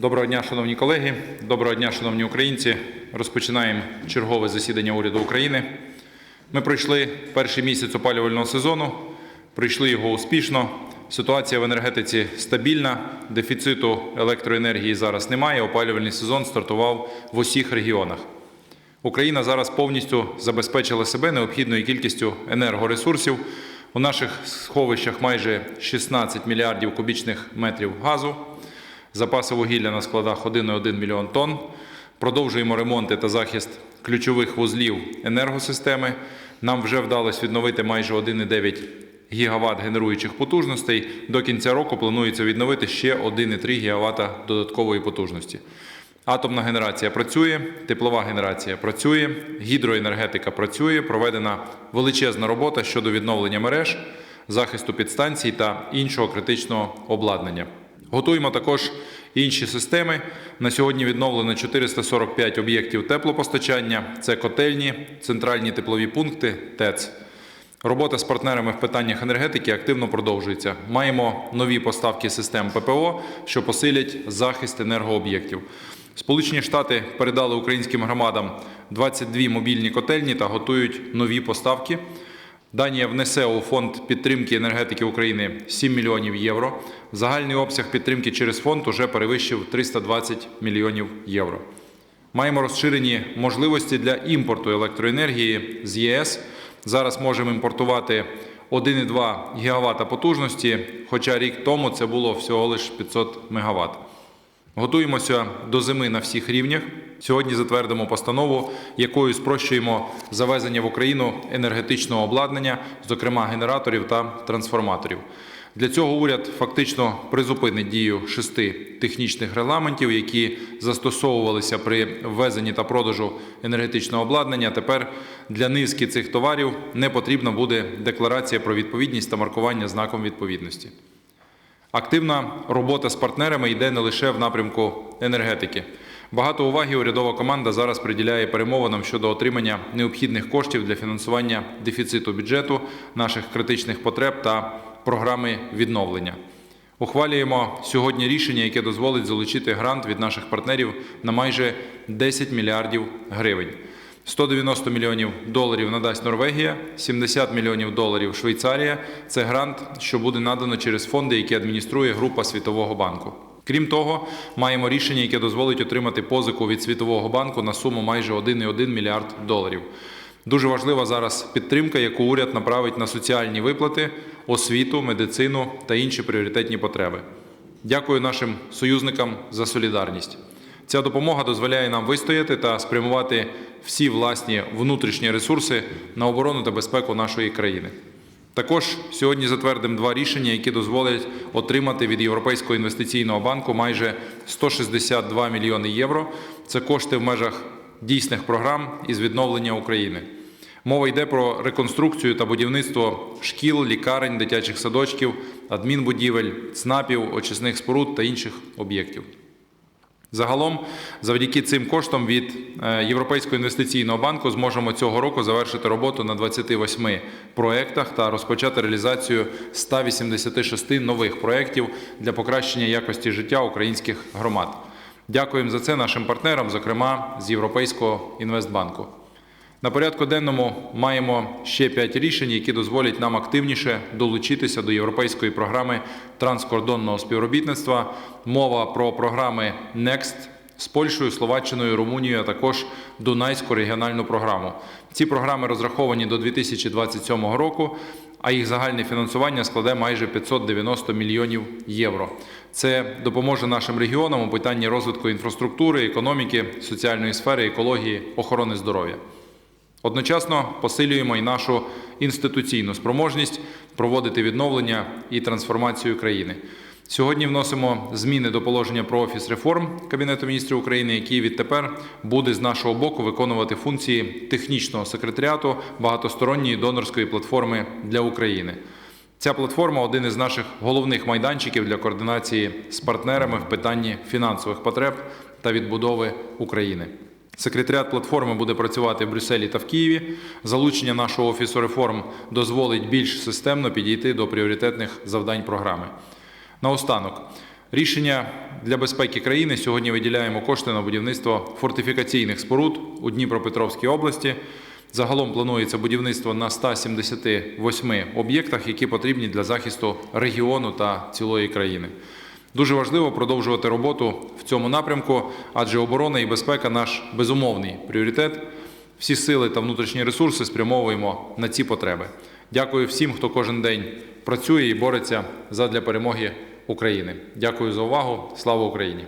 Доброго дня, шановні колеги. Доброго дня, шановні українці. Розпочинаємо чергове засідання уряду України. Ми пройшли перший місяць опалювального сезону, пройшли його успішно. Ситуація в енергетиці стабільна, дефіциту електроенергії зараз немає. Опалювальний сезон стартував в усіх регіонах. Україна зараз повністю забезпечила себе необхідною кількістю енергоресурсів. У наших сховищах майже 16 мільярдів кубічних метрів газу. Запаси вугілля на складах 1,1 мільйон тонн. Продовжуємо ремонти та захист ключових вузлів енергосистеми. Нам вже вдалося відновити майже 1,9 гігават генеруючих потужностей. До кінця року планується відновити ще 1,3 гігавата додаткової потужності. Атомна генерація працює, теплова генерація працює, гідроенергетика працює. Проведена величезна робота щодо відновлення мереж, захисту підстанцій та іншого критичного обладнання. Готуємо також інші системи. На сьогодні відновлено 445 об'єктів теплопостачання. Це котельні, центральні теплові пункти, ТЕЦ. Робота з партнерами в питаннях енергетики активно продовжується. Маємо нові поставки систем ППО, що посилять захист енергооб'єктів. Сполучені Штати передали українським громадам 22 мобільні котельні та готують нові поставки. Данія внесе у фонд підтримки енергетики України 7 мільйонів євро. Загальний обсяг підтримки через фонд уже перевищив 320 мільйонів євро. Маємо розширені можливості для імпорту електроенергії з ЄС. Зараз можемо імпортувати 1,2 гігавата потужності, хоча рік тому це було всього лише 500 мегаватт. Готуємося до зими на всіх рівнях. Сьогодні затвердимо постанову, якою спрощуємо завезення в Україну енергетичного обладнання, зокрема генераторів та трансформаторів. Для цього уряд фактично призупинить дію шести технічних регламентів, які застосовувалися при ввезенні та продажу енергетичного обладнання. Тепер для низки цих товарів не потрібна буде декларація про відповідність та маркування знаком відповідності. Активна робота з партнерами йде не лише в напрямку енергетики. Багато уваги урядова команда зараз приділяє перемовинам щодо отримання необхідних коштів для фінансування дефіциту бюджету, наших критичних потреб та програми відновлення. Ухвалюємо сьогодні рішення, яке дозволить залучити грант від наших партнерів на майже 10 мільярдів гривень. 190 мільйонів доларів надасть Норвегія, 70 мільйонів доларів Швейцарія. Це грант, що буде надано через фонди, які адмініструє група Світового банку. Крім того, маємо рішення, яке дозволить отримати позику від Світового банку на суму майже 1,1 мільярд доларів. Дуже важлива зараз підтримка, яку уряд направить на соціальні виплати, освіту, медицину та інші пріоритетні потреби. Дякую нашим союзникам за солідарність. Ця допомога дозволяє нам вистояти та спрямувати всі власні внутрішні ресурси на оборону та безпеку нашої країни. Також сьогодні затвердимо два рішення, які дозволять отримати від Європейського інвестиційного банку майже 162 мільйони євро. Це кошти в межах дійсних програм із відновлення України. Мова йде про реконструкцію та будівництво шкіл, лікарень, дитячих садочків, адмінбудівель, ЦНАПів, очисних споруд та інших об'єктів. Загалом, завдяки цим коштам від е, Європейського інвестиційного банку зможемо цього року завершити роботу на 28 проєктах та розпочати реалізацію 186 нових проєктів для покращення якості життя українських громад. Дякуємо за це нашим партнерам, зокрема з Європейського інвестбанку. На порядку денному маємо ще п'ять рішень, які дозволять нам активніше долучитися до європейської програми транскордонного співробітництва. Мова про програми NEXT з Польщею, Словаччиною, Румунією, а також Дунайську регіональну програму. Ці програми розраховані до 2027 року, а їх загальне фінансування складе майже 590 мільйонів євро. Це допоможе нашим регіонам у питанні розвитку інфраструктури, економіки, соціальної сфери, екології, охорони здоров'я. Одночасно посилюємо і нашу інституційну спроможність проводити відновлення і трансформацію країни. Сьогодні вносимо зміни до положення про офіс реформ Кабінету міністрів України, який відтепер буде з нашого боку виконувати функції технічного секретаріату багатосторонньої донорської платформи для України. Ця платформа один із наших головних майданчиків для координації з партнерами в питанні фінансових потреб та відбудови України. Секретаріат платформи буде працювати в Брюсселі та в Києві. Залучення нашого офісу реформ дозволить більш системно підійти до пріоритетних завдань програми. Наостанок, Рішення для безпеки країни сьогодні виділяємо кошти на будівництво фортифікаційних споруд у Дніпропетровській області. Загалом планується будівництво на 178 об'єктах, які потрібні для захисту регіону та цілої країни. Дуже важливо продовжувати роботу в цьому напрямку, адже оборона і безпека наш безумовний пріоритет. Всі сили та внутрішні ресурси спрямовуємо на ці потреби. Дякую всім, хто кожен день працює і бореться задля перемоги України. Дякую за увагу. Слава Україні!